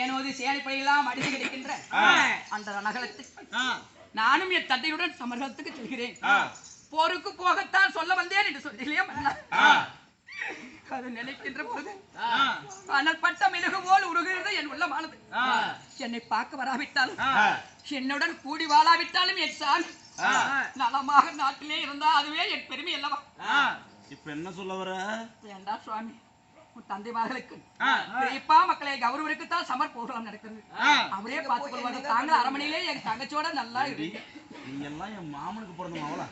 இப்போது சேனைப்படையெல்லாம் அடித்து கிடைக்கின்ற அந்த நகரத்துக்கு ஆ, நானும் என் தந்தையுடன் சமரகத்துக்கு செல்கிறேன். போருக்கு போகத்தான் சொல்ல வந்தேன் என்று சொல்லியே அது நினைக்கின்ற ஆ, ஆனால் பட்ட மிளகு போல் உருகிறது என் உள்ளமானது. என்னை பார்க்க வராவிட்டாலும் என்னுடன் கூடி வாழாவிட்டாலும் என் சாமி. நலமாக நாட்டிலே இருந்தா அதுவே என் பெருமை அல்லவா? இப்ப என்ன சொல்ல வர? வேண்டாம் சுவாமி. உன் தந்தைமார்களுக்கு ஆ. பெரியப்பா மக்களை கௌரவருக்கு தான் சமர் போகலாம் நடக்கிறது. அவரே பார்த்துக் கொள்வாங்க தாங்கள் அரமனையிலே என் தங்கச்சியோட நல்லா இருக்கு. நீ எல்லாம் என் மாமனுக்கு பிறந்த மவளா.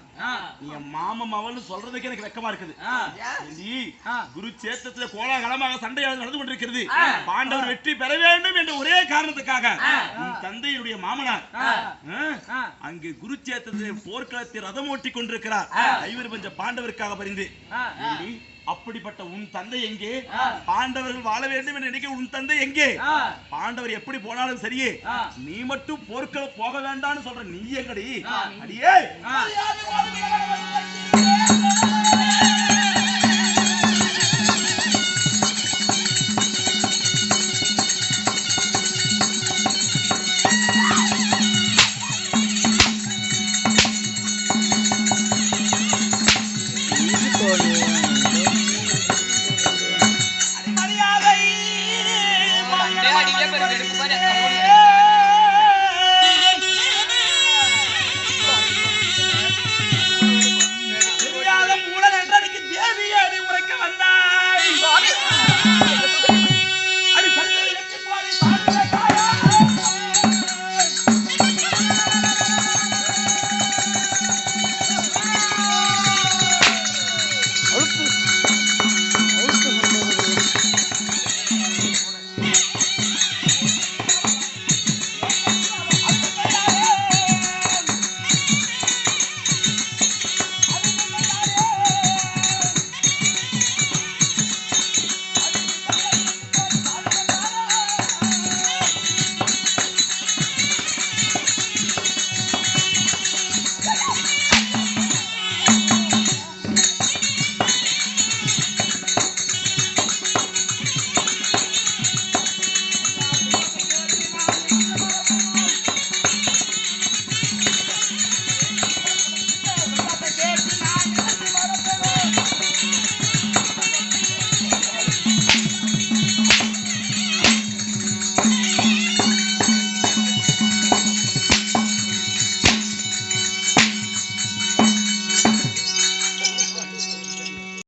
நீ என் மாம மவள்னு சொல்றதுக்கு எனக்கு வெக்கமா இருக்குது. ஆ. ஏண்டி, ஆ. குருச்சேத்திரத்துல கோலாகலமாக சண்டை நடந்து கொண்டிருக்கிறது. பாண்டவர் வெற்றி பெற வேண்டும் என்ற ஒரே காரணத்துக்காக உன் தந்தையுடைய மாமனார். அங்கு குருச்சேத்திரத்தில் போர்க்களத்தில் ரதம் ஓட்டி கொண்டிருக்கிறார் ஐவர் பஞ்ச பாண்டவருக்காக பரிந்து. அப்படிப்பட்ட உன் தந்தை எங்கே? பாண்டவர்கள் வாழ வேண்டும் என்று நினைக்க உன் தந்தை எங்கே. பாண்டவர் எப்படி போனாலும் சரியே. ஆ. நீ மட்டும் போர்க்களம் போக வேண்டாம்னு சொல்ற நீ எங்கடி? அடியே. María para recuperar